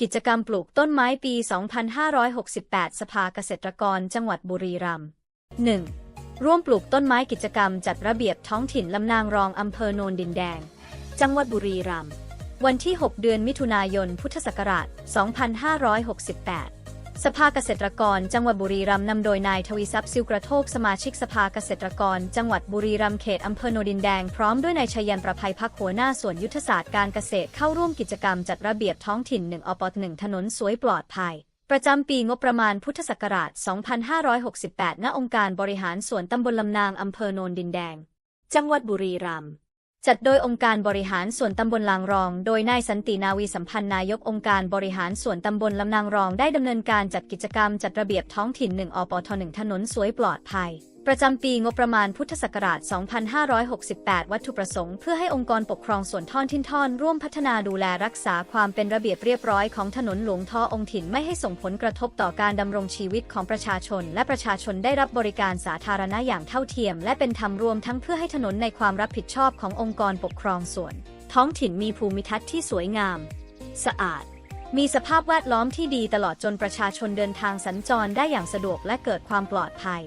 กิจกรรมปลูกต้นไม้ปี 2568 สภาเกษตรกรจังหวัดบุรีรัมย์ 1. ร่วมปลูกต้นไม้กิจกรรมจัดระเบียบท้องถิ่นลำนางรองอำเภอโนนดินแดง จังหวัดบุรีรัมย์ วันที่ 6 เดือนมิถุนายน พุทธศักราช 2568 สภาเกษตรกร จังหวัดบุรีรัมย์นำโดยนายทวีทรัพย์ซิวกระโทกสมาชิกสภาเกษตรกร จังหวัดบุรีรัมย์เขตอำเภอโนดินแดงพร้อมด้วยนายชัยยันประภัยพักหัวหน้าส่วนยุทธศาสตร์การเกษตรเข้าร่วมกิจกรรมจัดระเบียบท้องถิ่น1อป1ถนนสวยปลอดภัย ประจำปีงบประมาณพุทธศักราช 2568 ณ องค์การบริหารส่วนตำบลลำนางอำเภอโนนดินแดง จังหวัดบุรีรัมย์ จัดโดยองค์การบริหารส่วนตำบลลางรอง โดยนายสันตินาวีสัมพันธ์นายกองค์การบริหารส่วนตำบลลำนางรองได้ดำเนินการจัดกิจกรรมจัดระเบียบท้องถิ่น1อปท1ถนนสวยปลอดภัยประจำปีงบประมาณพุทธศักราช 2568 วัตถุประสงค์เพื่อให้องค์กรปกครองส่วนท่อนทินท่อน ร่วมพัฒนาดูแลรักษาความเป็นระเบียบเรียบร้อยของถนนหลวงท่อองค์ถิ่นไม่ให้ส่งผลกระทบต่อการดำรงชีวิตของประชาชน และประชาชนได้รับบริการสาธารณะอย่างเท่าเทียม และเป็นธรรมรวมทั้งเพื่อให้ถนนในความรับผิดชอบขององค์กรปกครองส่วน ท้องถิ่นมีภูมิทัศน์ที่สวยงาม สะอาดมีสภาพแวดล้อมที่ดีตลอดจนประชาชนเดินทางสัญจรได้อย่างสะดวกและเกิดความปลอดภัย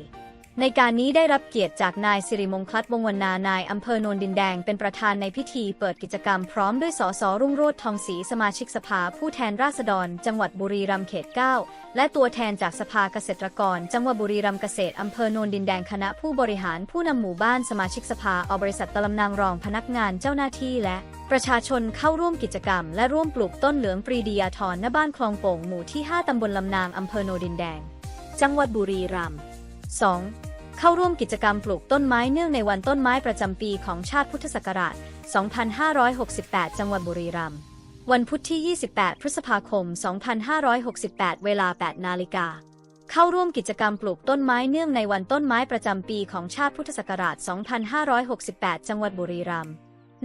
ในการนี้ได้รับเกียรติจากนายสิริมงคลัตวงวรรณานายอำเภอโนนดินแดงเป็นประธานในพิธีเปิดกิจกรรมพร้อมด้วยสสรุ่งโรจน์ทองศรีสมาชิกสภาผู้แทนราษฎร จังหวัดบุรีรัมย์เขต 9 และตัวแทนจากสภาเกษตรกร จังหวัดบุรีรัมย์เกษตรอำเภอโนนดินแดงคณะผู้บริหารผู้นำหมู่บ้านสมาชิกสภาอบริษัทตะลำนางรองพนักงานเจ้าหน้าที่และประชาชนเข้าร่วมกิจกรรม และร่วมปลูกต้นเหลืองปรีดียาทรณบ้านคลองโป่งหมู่ที่ 5 ตำบลลำนางอำเภอโนนดินแดง จังหวัดบุรีรัมย์ 2. เข้าร่วมกิจกรรมปลูกต้นไม้เนื่องในวันต้นไม้ประจำปีของชาติพุทธศักราช 2568 จังหวัดบุรีรัมย์ วันพุธที่ 28 พฤษภาคม 2568 เวลา 8 นาฬิกา เข้าร่วมกิจกรรมปลูกต้นไม้เนื่องในวันต้นไม้ประจำปีของชาติพุทธศักราช 2568 จังหวัดบุรีรัมย์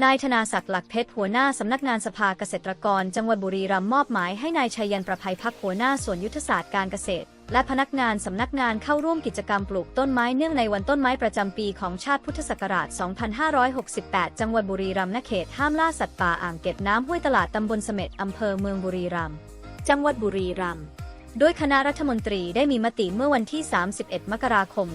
นายธนาศักดิ์หลักเพชรหัวหน้าสำนักงานสภาเกษตรกร จังหวัดบุรีรัมย์มอบหมายให้นายชัยยันประภัยพักหัวหน้าส่วนยุทธศาสตร์การเกษตร และพนักงานสำนักงานเข้าร่วมกิจกรรมปลูกต้นไม้เนื่องในวันต้นไม้ประจำปีของชาติพุทธศักราช 2568 จังหวัดบุรีรัมย์ณเขตห้ามล่าสัตว์ป่าอ่างเก็บน้ำห้วยตลาดตำบลเสม็ดอำเภอเมืองบุรีรัมย์ จังหวัดบุรีรัมย์ โดยคณะรัฐมนตรีได้มีมติเมื่อวันที่ 31 มกราคม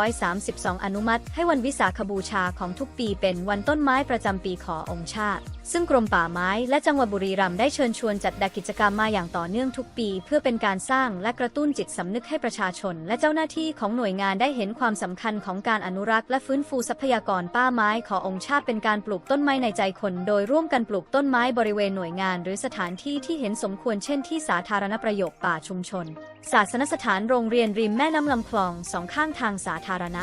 2532 อนุมัติ ให้วันวิสาขบูชาของทุกปีเป็นวันต้นไม้ประจำปีขอองค์ชาติ ซึ่งกรมป่าไม้และจังหวัดบุรีรัมย์ได้เชิญชวนจัดดกิจกรรมมาอย่างต่อเนื่องทุกปี เพื่อเป็นการสร้างและกระตุ้นจิตสำนึกให้ประชาชน และเจ้าหน้าที่ของหน่วยงานได้เห็นความสำคัญของการอนุรักษ์และฟื้นฟูทรัพยากรป่าไม้ขอองค์ชาติเป็นการปลูกต้นไม้ในใจคน โดยร่วมกันปลูกต้นไม้บริเวณหน่วยงาน หรือสถานที่ที่เห็นสมควรเช่นที่สาธารณประโยชน์ป่าชุมชน ศาสนสถานโรงเรียนริมแม่น้ำลำคลองสองข้างทางสาธารณะ